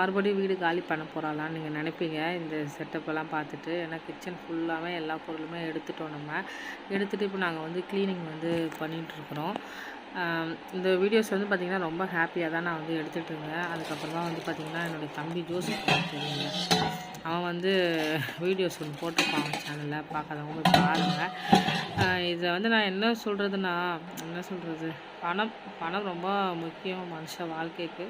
மறுபடியும் வீடு காலி பண்ண போகிறாளான்னு நீங்கள் நினைப்பீங்க. இந்த செட்டப்பெல்லாம் பார்த்துட்டு ஏன்னா கிச்சன் ஃபுல்லாகவே எல்லா பொருளுமே எடுத்துட்டோம் நம்ம. எடுத்துகிட்டு இப்போ நாங்கள் வந்து க்ளீனிங் வந்து பண்ணிகிட்ருக்குறோம் இந்த வீடியோஸ் வந்து பார்த்திங்கன்னா ரொம்ப ஹாப்பியாக தான் நான் வந்து எடுத்துகிட்டு இருந்தேன். அதுக்கப்புறமா வந்து பார்த்திங்கன்னா என்னுடைய தம்பி ஜோசப் தெரியுங்க. அவன் வந்து வீடியோஸ் ஒன்று போட்டிருப்பான் சேனலில் பார்க்காதவங்க போய் பாருங்கள் இதில் வந்து நான் என்ன சொல்கிறதுனா என்ன சொல்கிறது பணம் பணம் ரொம்ப முக்கியம் மனுஷ வாழ்க்கைக்கு.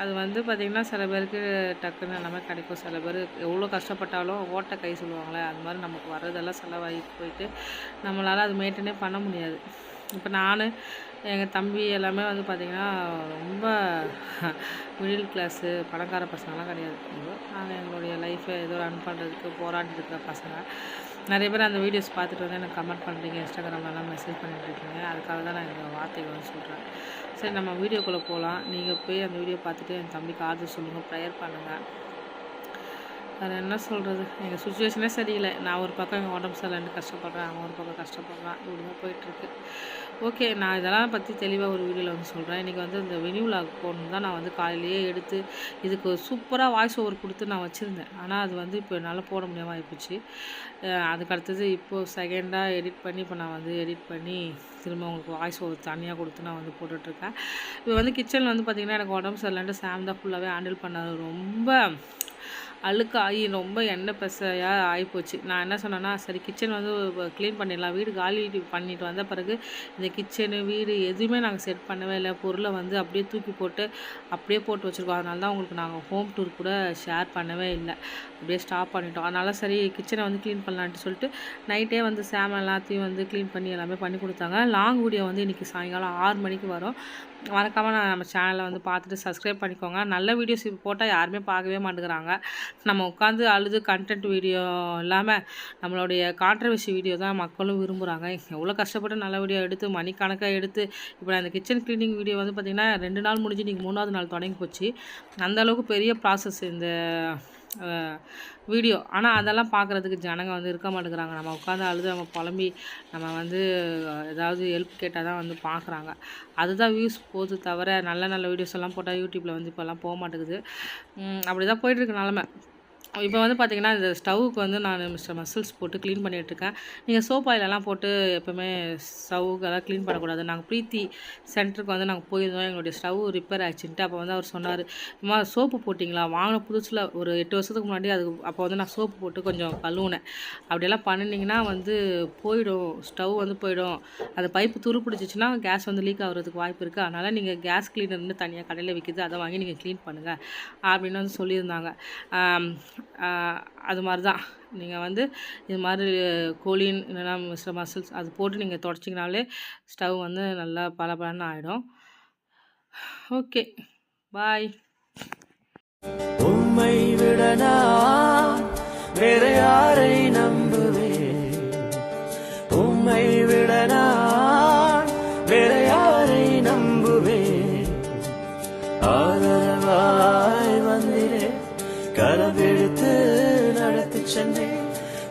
அது வந்து பார்த்திங்கன்னா சில பேருக்கு டக்குன்னு எல்லாமே கிடைக்கும். சில பேர் எவ்வளோ கஷ்டப்பட்டாலும் ஓட்ட கை சொல்லுவாங்களே அது மாதிரி நமக்கு வர்றதெல்லாம் செலவாகி போயிட்டு நம்மளால் அது மெயின்டைனே பண்ண முடியாது. இப்போ நான் எங்கள் தம்பி எல்லாமே வந்து பார்த்திங்கன்னா ரொம்ப மிடில் கிளாஸு பணக்கார பசங்களாம் கிடையாது. நாங்கள் எங்களுடைய லைஃப்பை ஏதோ ரன் பண்ணுறதுக்கு போராடிட்டு இருக்கிற பசங்க. நிறைய பேர் அந்த வீடியோஸ் பார்த்துட்டு வந்து எனக்கு கமெண்ட் பண்ணுறீங்க இன்ஸ்டாகிராம்லலாம் மெசேஜ் பண்ணிட்டுருக்கீங்க அதுக்காக தான் நான் இந்த வார்த்தைகள் வந்து சொல்கிறேன் சரி நம்ம வீடியோக்குள்ளே போகலாம் நீங்கள் போய் அந்த வீடியோ பார்த்துட்டு என் தம்பிக்கு ஆதரவு சொல்லுங்கள் ப்ரேயர் பண்ணுங்கள் அது என்ன சொல்கிறது எங்கள் சுச்சுவேஷனே சரியில்லை. நான் ஒரு பக்கம் எங்கள் உடம்பு சரியில்லைன்னு கஷ்டப்படுறேன் அவன் ஒரு பக்கம் கஷ்டப்படுறான் இப்படி தான் போயிட்டுருக்கு. ஓகே நான் இதெல்லாம் பற்றி தெளிவாக ஒரு வீடியோவில் வந்து சொல்கிறேன் இன்றைக்கி வந்து இந்த வெனியூலாக போகணும் தான் நான் வந்து காலையிலேயே எடுத்து இதுக்கு சூப்பராக வாய்ஸ் ஓவர் கொடுத்து நான் வச்சுருந்தேன். ஆனால் அது வந்து இப்போ என்னால் போட முடியாமல் ஆகிப்போச்சு அதுக்கு அடுத்தது இப்போது செகண்டாக எடிட் பண்ணி இப்போ நான் வந்து எடிட் பண்ணி திரும்ப உங்களுக்கு வாய்ஸ் ஓவர் தனியாக கொடுத்து நான் வந்து போட்டுட்ருக்கேன். இப்போ வந்து கிச்சனில் வந்து பார்த்திங்கன்னா எனக்கு உடம்பு சரியில்லைன்ட்டு சாம் தான் ஃபுல்லாகவே ஹேண்டில் பண்ணது. ரொம்ப அழுக்காகி ரொம்ப எண்ணெய் பசையாக ஆகிப்போச்சு. நான் என்ன சொன்னேன்னா சரி கிச்சன் வந்து க்ளீன் பண்ணிடலாம். வீடு காலி பண்ணிட்டு வந்த பிறகு இந்த கிச்சனு வீடு எதுவுமே நாங்கள் செட் பண்ணவே இல்லை. பொருளை வந்து அப்படியே தூக்கி போட்டு அப்படியே போட்டு வச்சுருக்கோம். அதனால தான் உங்களுக்கு நாங்கள் ஹோம் டூர் கூட ஷேர் பண்ணவே இல்லை. அப்படியே ஸ்டாப் பண்ணிட்டோம். அதனால் சரி கிச்சனை வந்து க்ளீன் பண்ணலான்ட்டு சொல்லிட்டு நைட்டே வந்து சாம் எல்லாத்தையும் வந்து க்ளீன் பண்ணி எல்லாமே பண்ணி கொடுத்தாங்க. லாங் வீடியோ வந்து இன்றைக்கி சாயங்காலம் ஆறு மணிக்கு வரும். மறக்காமல் நான் நம்ம சேனலை வந்து பார்த்துட்டு சப்ஸ்கிரைப் பண்ணிக்கோங்க. நல்ல வீடியோஸ் போட்டால் யாருமே பார்க்கவே மாட்டேங்கிறாங்க. நம்ம உட்காந்து அழுது கண்டென்ட் வீடியோ இல்லாமல் நம்மளுடைய கான்ட்ரவர்சி வீடியோ தான் மக்களும் விரும்புகிறாங்க எவ்வளோ கஷ்டப்பட்டு நல்ல வீடியோ எடுத்து மணிக்கணக்காக எடுத்து இப்போ நான் இந்த கிச்சன் க்ளீனிங் வீடியோ வந்து பார்த்திங்கன்னா ரெண்டு நாள் முடிஞ்சு நீங்கள் மூணாவது நாள் தொடங்கி போச்சு. அந்த அளவுக்கு பெரிய ப்ராசஸ் இந்த வீடியோ. ஆனால் அதெல்லாம் பார்க்குறதுக்கு ஜனங்க வந்து இருக்க மாட்டேங்கிறாங்க. நம்ம உட்காந்து அழுது நம்ம புலம்பி நம்ம வந்து ஏதாவது ஹெல்ப் கேட்டால் தான் வந்து பார்க்குறாங்க அதுதான் வியூஸ் போகுது தவிர நல்ல நல்ல வீடியோஸ் எல்லாம் போட்டால் யூடியூப்பில் வந்து இப்போல்லாம் போக மாட்டேங்குது. அப்படி தான் போயிட்டுருக்கு நிலமை. இப்போ வந்து பார்த்தீங்கன்னா இந்த ஸ்டவ்வுக்கு வந்து நான் மிஸ்டர் மசில்ஸ் போட்டு க்ளீன் பண்ணிகிட்ருக்கேன் நீங்கள் சோப் ஆயிலெல்லாம் போட்டு எப்போவுமே ஸ்டவ்வுக்கெல்லாம் க்ளீன் பண்ணக்கூடாது. நாங்கள் ப்ரீத்தி சென்டருக்கு வந்து நாங்கள் போயிருந்தோம். எங்களுடைய ஸ்டவ் ரிப்பேர் ஆச்சுன்ட்டு அப்போ வந்து அவர் சொன்னார் அம்மா சோப்பு போட்டிங்களா? வாங்கின புதுசில் ஒரு எட்டு வருஷத்துக்கு முன்னாடி அது அப்போ வந்து நான் சோப்பு போட்டு கொஞ்சம் கழுவுனேன். அப்படியெல்லாம் பண்ணினீங்கன்னா வந்து போயிடும். ஸ்டவ் வந்து போயிடும். அந்த பைப்பு துரு பிடிச்சிச்சின்னா கேஸ் வந்து லீக் ஆகிறதுக்கு வாய்ப்பு இருக்குது அதனால் நீங்கள் கேஸ் கிளீனர்னு தனியாக கடையில் விற்கிது அதை வாங்கி நீங்கள் க்ளீன் பண்ணுங்கள் அப்படின்னு வந்து சொல்லியிருந்தாங்க. அது மாதிரி தான். நீங்கள் வந்து இது மாதிரி கோலின் இல்லைன்னா மிஸ்டர் மசில்ஸ் அது போட்டு நீங்கள் தொடச்சிங்கனாலே ஸ்டவ் வந்து நல்லா பளபளன்னு ஆகிடும் ஓகே பாய். உண்மை விட